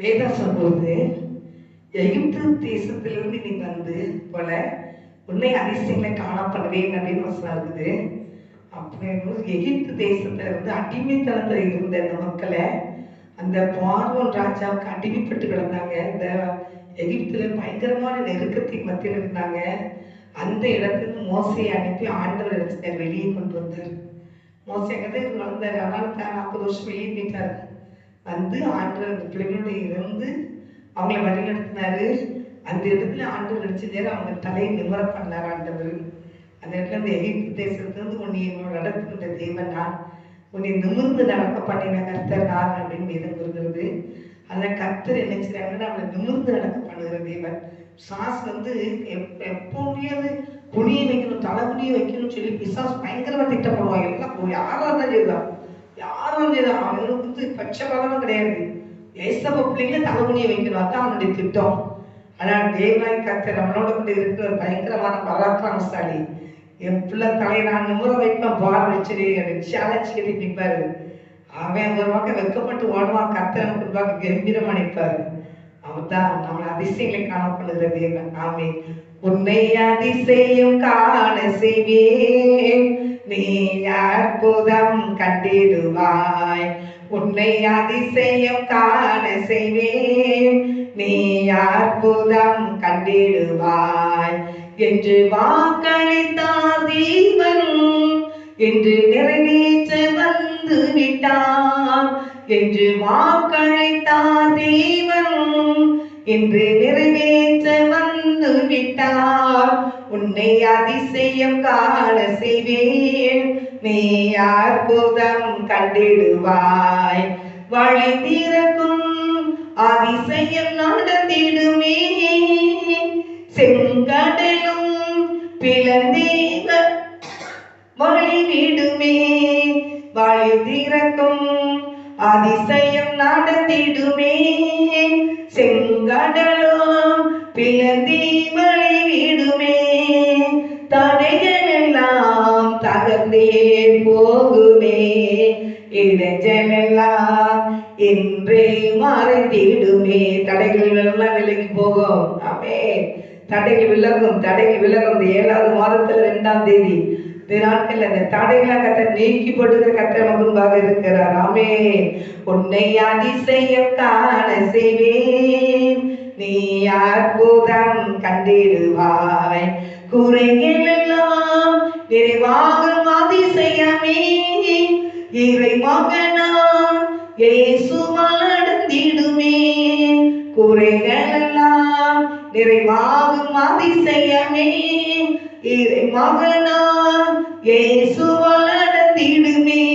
வேதம் சொல்லுவது எகிப்து தேசத்திலிருந்து நீ வந்து போல உன்னை அதிசயங்களை காணப்படுவேன் அப்படின்னு வசனம் இருக்குது. அப்படின்னு எகிப்து தேசத்துல இருந்து அடிமைத்தனத்துல இருந்த அந்த மக்களை அந்த பார்வோன் ராஜாவுக்கு அடிமைப்பட்டு கிடந்தாங்க. இந்த எகிப்துல பயங்கரமான நெருக்கத்தின் மத்தியில் இருந்தாங்க. அந்த இடத்துல மோசையை அனுப்பி ஆண்டவர் இடத்துல வெளியே கொண்டு வந்தார். மோசை கதை நடந்தார் ஆனால் தான் நாற்பது வருஷம் வெளியே போயிட்டார். வந்து ஆண்டவர் அந்த பிள்ளைகளோட இருந்து அவங்கள வழிநடத்தினாரு அந்த இடத்துல ஆண்டவர் நேரம் அவங்க தலையை நிம்மர பண்ணார் ஆண்டவர். அந்த இடத்துல இந்த எகிப்து தேசத்திலிருந்து உன்னை நடத்துகின்ற தேவன் நான் உன்னை நிமிர்ந்து நடக்க பண்ணின கர்த்தர் நான் அப்படின்னு வேதம் கூறுகிறது. அந்த கர்த்தர் என்ன செய்றாங்கன்னா நம்மளை நிமிர்ந்து நடக்க பண்ணுகிற தேவன். சாஸ் வந்து எப் அது குனியை வைக்கணும் தலை குனியை வைக்கணும்னு சொல்லி பிசாஸ் பயங்கரமா திட்டப்படுவாங்க எல்லாம் யாரா இருந்தாலும் சரிதான் யாரும் அவனுக்கு வந்து பட்சபாதமும் கிடையாது. ஏசப்ப பிள்ளைங்கள தலை வைக்கணும். அதான் அவனுடைய திட்டம். ஆனால் தேவனாய் கத்த நம்மளோட கூட இருக்கிற ஒரு பயங்கரமான பராக்கிரமசாலி. என் பிள்ளை தலையை நான் நூற வைப்பேன். பார் வச்சிரு சேலஞ்ச் கட்டி நிற்பாரு. அவன் ஒரு பக்கம் வெக்கப்பட்டு ஓடுவான். கர்த்தர் நமக்கு ஒரு பக்கம் கம்பீரமா அவன் தான் நம்மளை அதிசயங்களை காணப்படுகிற தேவன். ஆமே உன்னை அதிசயம் காண செய்வேன். நீ அற்புதம் கண்டிடுவாய். உன்னை அதிசயம் காண செய்வேன். நீ அற்புதம் கண்டிடுவாய். என்று வாக்களித்தார் தேவன். என்று நிறைவேற்ற வந்து விட்டார். என்று வாக்களித்தார் தேவன். என்று நிறைவேற்ற வந்து விட்டார். உன்னை அதிசயம் காண செய்வேன். நீ அற்புதம் கண்டிடுவாய். வழி திறக்கும் அதிசயம் நடந்திடுமே செங்கடலும் பிளந்தேவ வழி விடுமே. வழி திறக்கும் அதிசயம் நடந்திடுமே செங்கடலும் பிளந்தே என்றே மறைந்திடுமே தடைகள் எல்லாம் விலகி போகும். ஆமே தடைகள் விலகும் தடைகள் விலகும். இந்த ஏழாவது மாதத்துல ரெண்டாம் தேதி. இந்த நாட்கள் அந்த தடைகளை கத்த நீக்கி போட்டுக்கிற கத்த முன்பாக இருக்கிறார். ஆமே உன்னை அதிசயம் காண செய்வேன். நீ அற்புதம் கண்டிடுவாய். குறைகள் எல்லாம் நிறைவாகும் அதிசயமே. இறை மகனான் நடந்திடுமே குறைகளெல்லாம் நிறைவாகும் அதிசயமே. இறை மகனாம் இயேசுவால் நடந்திடுமே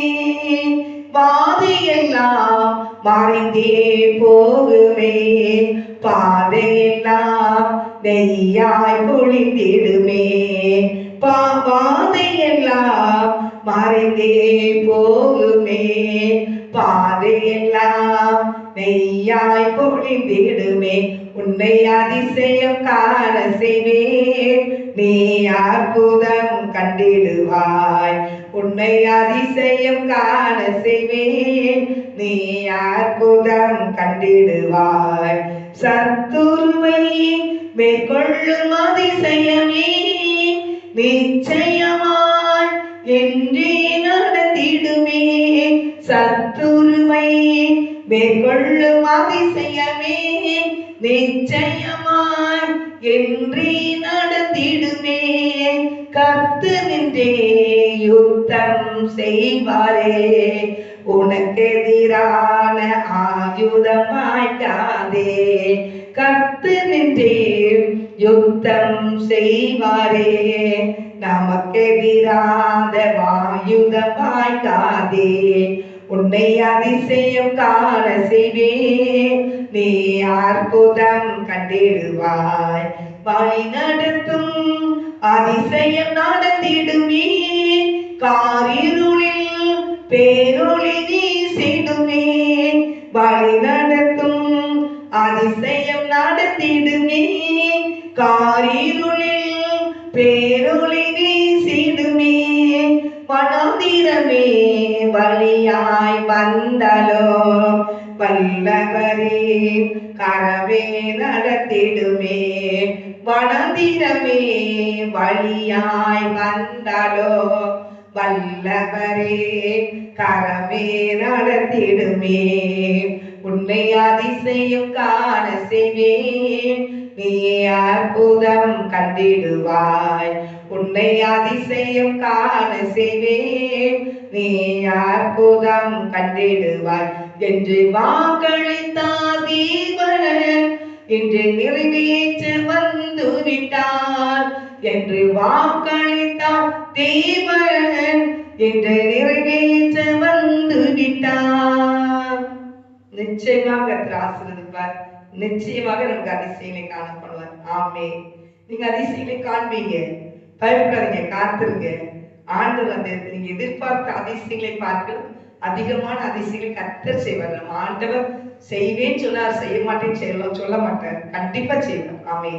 பாதையெல்லாம் மறைந்தே போகுமே. பாதையெல்லாம் நெய்யாய் பொழிந்திடுமே. பாதையெல்லாம் மறைந்தே போகுமே. பாதையெல்லாம் நெய்யாய் பொழிந்திடுமே. உன்னை அதிசயம் காண செய்வேன். நீ அற்புதம் கண்டிடுவாய். உன்னை அதிசயம் காண செய்வேன். நீ அற்புதம் கண்டிடுவாய். சத்துருவை மேற்கொள்ளும் அதிசயமே. நிச்சயமாய் என்றே மேற்கொள்ளும் அதிசயமே நிச்சயமாய் என்றே நடந்திடுமே கத்து நின்றே யுத்தம் செய்வாரே. உனக்கு எதிரான ஆயுதம் மாட்டாதே கத்து நின்றே யுத்தம் செய்வாரே. நமக்கு எதிராத வாயுதம் மாட்டாதே உன்னை அதிசயம் காண செய்வேன். நீ அற்புதம் கண்டிடுவாய். வழி நடத்தும் அதிசயம் நடந்திடுமே காரிருளில் பேரொளி நீ செய்துமே வழி நடத்தும் அதிசயம் நடத்திடுமே காரிருளில் பேரொளி நீ செய்துமே மனோதிரமே வழியாய் வந்தலோ வல்லவரே கரவே நடத்திடுமே. வனதிரமே வழியாய் வந்தலோ வல்லவரே கரமே நடத்திடுமே. உன்னை அதிசயம் காண செய்வேன். நீ அற்புதம் கண்டிடுவாய். உன்னை அதிசயம் காண செய்வேன். நீ அற்புதம் கண்டிடுவாய். என்று வாக்களித்தார் தேவன் இன்று நிறைவேற்ற வந்து விட்டார் என்று வாக்களித்தார் தேவன் என்று நிறைவேற்ற வந்து விட்டார் நிச்சயமாக கர்த்தர் ஆசீர்வதிப்பார். நிச்சயமாக நமக்கு அதிசயங்களை காணப்படுவார். ஆமே நீங்க அதிசயங்களை காண்பீங்க. பயப்படாதீங்க காத்திருங்க. ஆண்டவர் அந்த நீங்க எதிர்பார்த்த அதிசயங்களை பார்க்க அதிகமான அதிசயங்களை கத்தர் செய்வார். நம்ம ஆண்டவர் செய்வேன்னு சொன்னார் செய்ய மாட்டேன்னு செய்யலாம் சொல்ல மாட்டார். கண்டிப்பா செய்வார். ஆமே